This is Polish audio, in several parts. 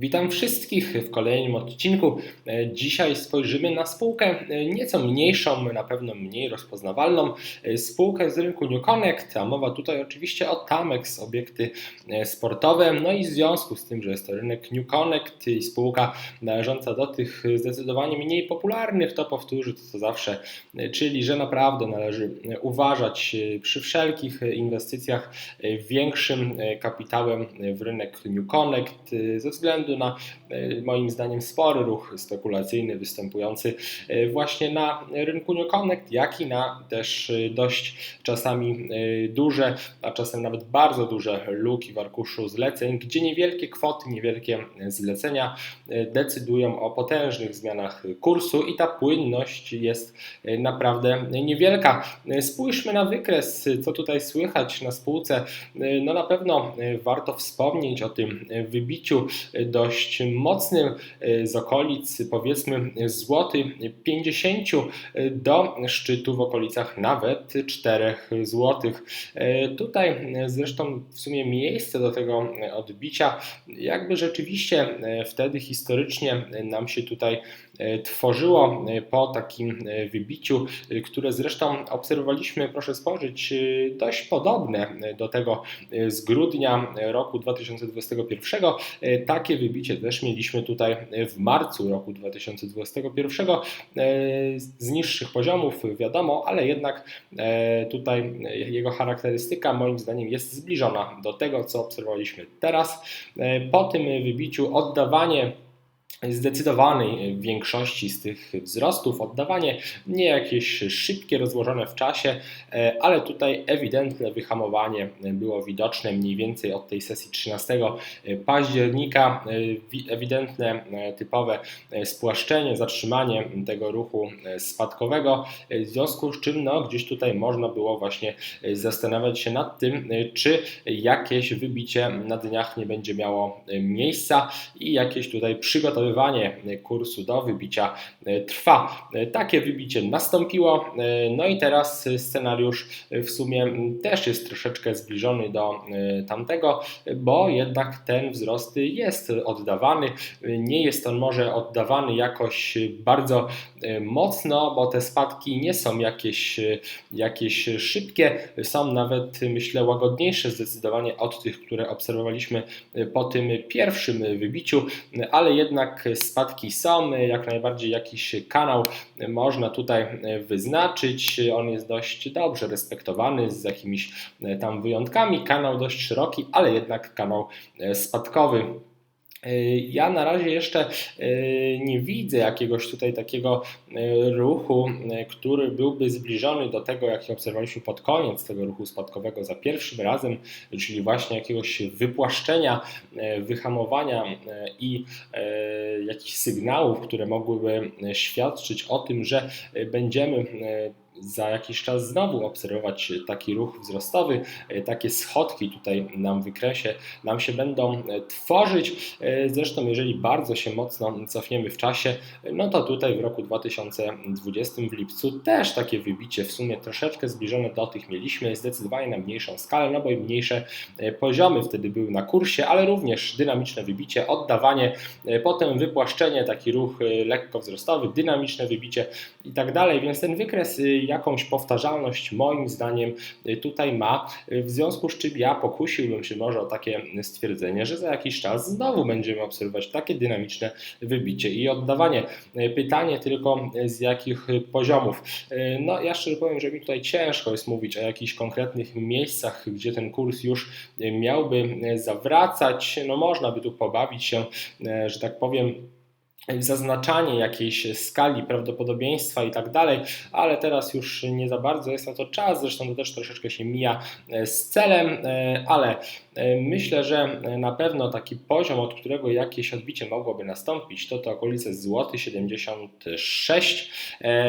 Witam wszystkich w kolejnym odcinku. E, Dzisiaj spojrzymy na spółkę e, nieco mniejszą, na pewno mniej rozpoznawalną, e, spółkę z rynku New Connect, a mowa tutaj oczywiście o Tamex, obiekty sportowe. No i w związku z tym, że jest to rynek New Connect i spółka należąca do tych zdecydowanie mniej popularnych, to powtórzę to co zawsze, czyli że naprawdę należy uważać przy wszelkich inwestycjach większym kapitałem w rynek New Connect ze względu na e, moim zdaniem spory ruch spekulacyjny występujący e, właśnie na rynku New Connect, jak i na też e, dość czasami duże, a czasem nawet bardzo duże luki w arkuszu zleceń, gdzie niewielkie kwoty, niewielkie zlecenia decydują o potężnych zmianach kursu i ta płynność jest naprawdę niewielka. Spójrzmy na wykres, co tutaj słychać na spółce. No na pewno warto wspomnieć o tym wybiciu do dość mocnym e, z okolic powiedzmy złoty 50 e, do szczytu w okolicach nawet 4 złotych. E, tutaj zresztą w sumie miejsce do tego odbicia jakby rzeczywiście wtedy historycznie nam się tutaj tworzyło po takim wybiciu, które zresztą obserwowaliśmy, proszę spojrzeć, dość podobne do tego z grudnia roku 2021. Takie wybicie też mieliśmy tutaj w marcu roku 2021 z niższych poziomów, wiadomo, ale jednak e, tutaj jego charakterystyka moim zdaniem jest zbliżona do tego, co obserwowaliśmy teraz. E, po tym wybiciu oddawanie zdecydowanej większości z tych wzrostów, oddawanie nie jakieś szybkie, rozłożone w czasie, e, ale tutaj ewidentne wyhamowanie było widoczne mniej więcej od tej sesji 13 października, e, ewidentne e, typowe spłaszczenie, zatrzymanie tego ruchu spadkowego, w związku z czym no, gdzieś tutaj można było właśnie zastanawiać się nad tym, czy jakieś wybicie na dniach nie będzie miało miejsca i jakieś tutaj przygotowanie przygotowywanie kursu do wybicia e, trwa. E, takie wybicie nastąpiło, e, no i teraz scenariusz w sumie też jest troszeczkę zbliżony do tamtego, bo jednak ten wzrost jest oddawany. Nie jest on może oddawany jakoś bardzo mocno, bo te spadki nie są jakieś, jakieś szybkie, są nawet myślę łagodniejsze zdecydowanie od tych, które obserwowaliśmy po tym pierwszym wybiciu, ale jednak spadki są, jak najbardziej jakiś kanał można tutaj wyznaczyć. On jest dość dobrze respektowany z jakimiś tam wyjątkami. Kanał dość szeroki, ale jednak kanał spadkowy. E, ja na razie jeszcze e, nie widzę jakiegoś tutaj takiego e, ruchu, który byłby zbliżony do tego, jaki obserwowaliśmy pod koniec tego ruchu spadkowego za pierwszym razem, czyli właśnie jakiegoś wypłaszczenia, wyhamowania i jakichś sygnałów, które mogłyby świadczyć o tym, że będziemy za jakiś czas znowu obserwować taki ruch wzrostowy, e, takie schodki tutaj nam w wykresie nam się będą e, tworzyć. E, zresztą jeżeli bardzo się mocno cofniemy w czasie, no to tutaj w roku 2020 w lipcu też takie wybicie w sumie troszeczkę zbliżone do tych mieliśmy, zdecydowanie na mniejszą skalę, no bo i mniejsze poziomy wtedy były na kursie, ale również dynamiczne wybicie, oddawanie, potem wypłaszczenie, taki ruch lekko wzrostowy, dynamiczne wybicie i tak dalej, więc ten wykres jakąś powtarzalność moim zdaniem y, tutaj ma, y, w związku z czym ja pokusiłbym się może o takie stwierdzenie, że za jakiś czas znowu będziemy obserwować takie dynamiczne wybicie i oddawanie. Y, pytanie tylko z jakich poziomów. No ja szczerze powiem, że mi tutaj ciężko jest mówić o jakichś konkretnych miejscach, gdzie ten kurs już miałby zawracać. No można by tu pobawić się, że tak powiem, zaznaczanie jakiejś skali prawdopodobieństwa i tak dalej, ale teraz już nie za bardzo jest na to czas, zresztą to też troszeczkę się mija e, z celem, e, ale e, myślę, że na pewno taki poziom, od którego jakieś odbicie mogłoby nastąpić, to to okolice złoty 76,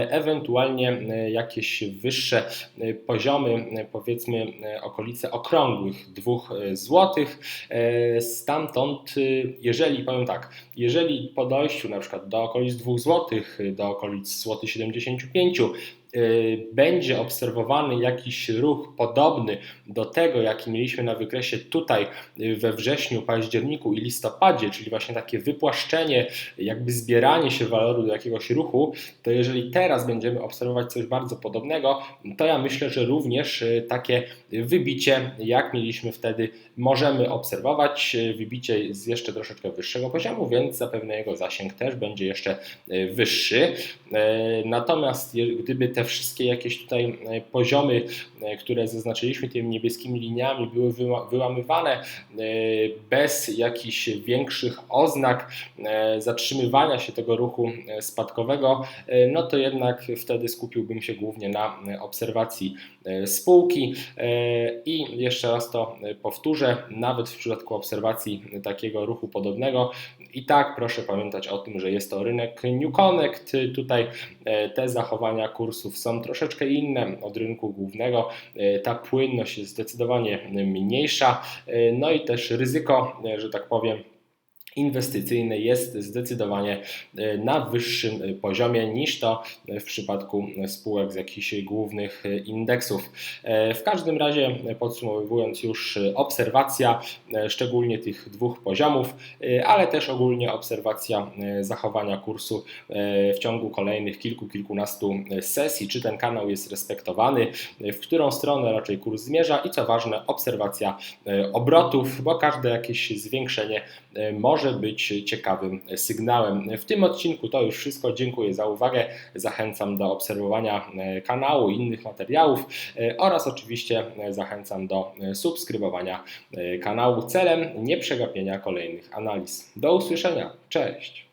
ewentualnie jakieś wyższe poziomy, powiedzmy okolice okrągłych 2 złotych. Stamtąd, jeżeli powiem tak, jeżeli po dojściu na przykład do okolic 2 zł, do okolic złoty 75, będzie obserwowany jakiś ruch podobny do tego, jaki mieliśmy na wykresie tutaj we wrześniu, październiku i listopadzie, czyli właśnie takie wypłaszczenie, jakby zbieranie się waloru do jakiegoś ruchu, to jeżeli teraz będziemy obserwować coś bardzo podobnego, to ja myślę, że również takie wybicie, jak mieliśmy wtedy, możemy obserwować. Wybicie z jeszcze troszeczkę wyższego poziomu, więc zapewne jego zasięg też będzie jeszcze wyższy. Natomiast gdyby te wszystkie jakieś tutaj poziomy, które zaznaczyliśmy tymi niebieskimi liniami, były wyłamywane bez jakichś większych oznak zatrzymywania się tego ruchu spadkowego, no to jednak wtedy skupiłbym się głównie na obserwacji spółki. I jeszcze raz to powtórzę, nawet w przypadku obserwacji takiego ruchu podobnego, i tak proszę pamiętać o tym, że jest to rynek New Connect. Tutaj te zachowania kursów są troszeczkę inne od rynku głównego. Ta płynność jest zdecydowanie mniejsza, no i też ryzyko, że tak powiem, inwestycyjny jest zdecydowanie e, na wyższym e, poziomie niż to w przypadku spółek z jakichś głównych e, indeksów. W każdym razie, podsumowując już, obserwacja szczególnie tych dwóch poziomów, ale też ogólnie obserwacja zachowania kursu w ciągu kolejnych kilku, kilkunastu sesji, czy ten kanał jest respektowany, w którą stronę raczej kurs zmierza? I co ważne, obserwacja obrotów, bo każde jakieś zwiększenie może może być ciekawym sygnałem. W tym odcinku to już wszystko. Dziękuję za uwagę. Zachęcam do obserwowania e, kanału, innych materiałów e, oraz oczywiście zachęcam do subskrybowania e, kanału celem nieprzegapienia kolejnych analiz. Do usłyszenia. Cześć.